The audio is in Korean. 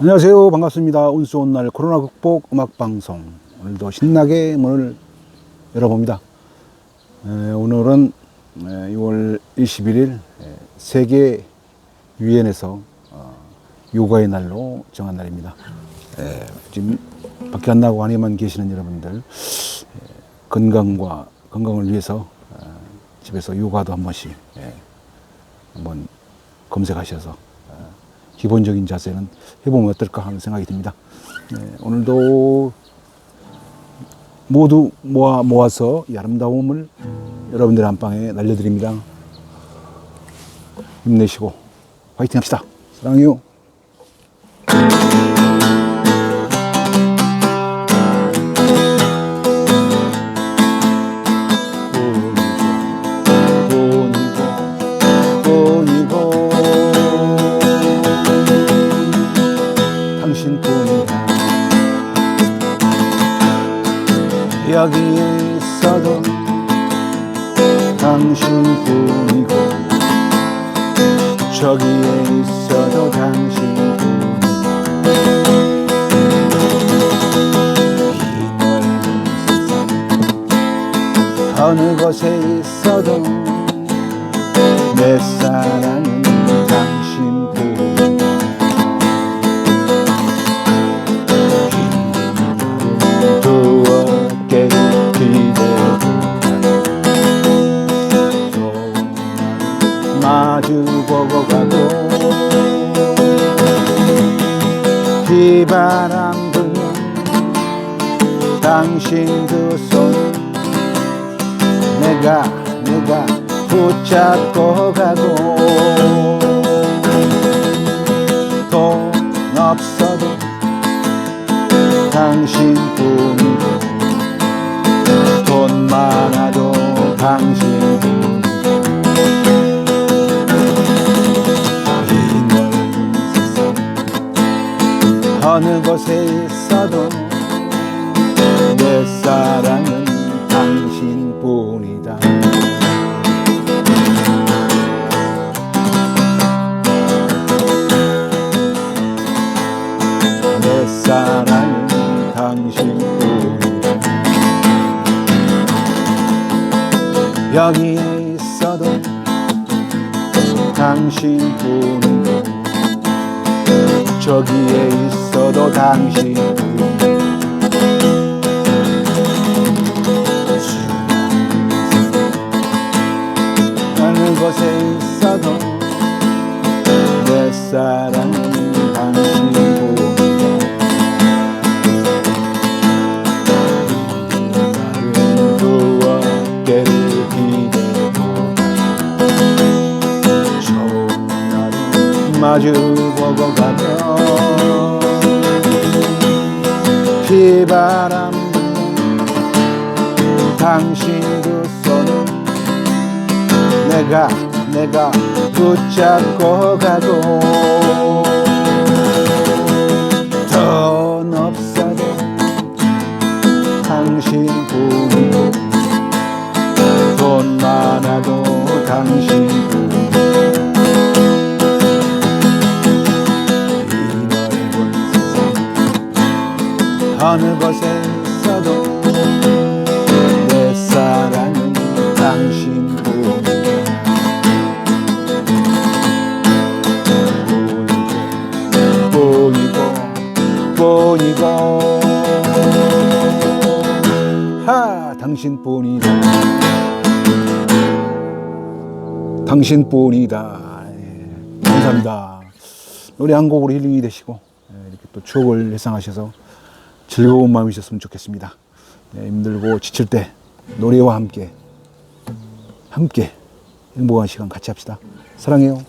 안녕하세요. 반갑습니다. 운수 온날 코로나 극복 음악 방송. 오늘도 신나게 문을 열어봅니다. 에, 오늘은 에, 6월 21일 에, 세계 유엔에서 어, 요가의 날로 정한 날입니다. 에, 지금 밖에 안 나고 안에만 계시는 여러분들 에, 건강과 건강을 위해서 어, 집에서 요가도 한 번씩 에, 한번 검색하셔서 어, 기본적인 자세는 해보면 어떨까 하는 생각이 듭니다. 네, 오늘도 모두 모아 모아서 이 아름다움을 여러분들 안방에 날려드립니다. 힘내시고 화이팅 합시다. 사랑해요. 여기에 있어도 당신 뿐이고 저기에 있어도 넓은 세상 어느 곳에 있어도 내 사랑 마주보고 가고 비바람 불면 당신 두손 내가 내가 붙잡고 가고 돈 없어도 당신뿐이고 돈 많아도 당신뿐 어느 곳에 있어도 내 사랑은 당신뿐이다. 내 사랑은 당신뿐이다. 여기에 있어도 당신뿐이고 저기에 있어도 당신뿐 어느 곳에 있어도 내 사랑 마주 보고 가면 비바람 당신 두 손을 내가 내가 붙잡고 가고 돈 없어도 당신 뿐이고 돈 많아도 당신 뿐 어느 곳에 있어도 내 사랑은 당신뿐이야. 뿐이고 뿐이고. 하 당신 뿐이다. 당신 뿐이다. 예, 감사합니다. 노래 한 곡으로 힐링이 되시고 예, 이렇게 또 추억을 회상하셔서 즐거운 마음이셨으면 좋겠습니다. 예, 힘들고 지칠 때 노래와 함께 함께 행복한 시간 같이 합시다. 사랑해요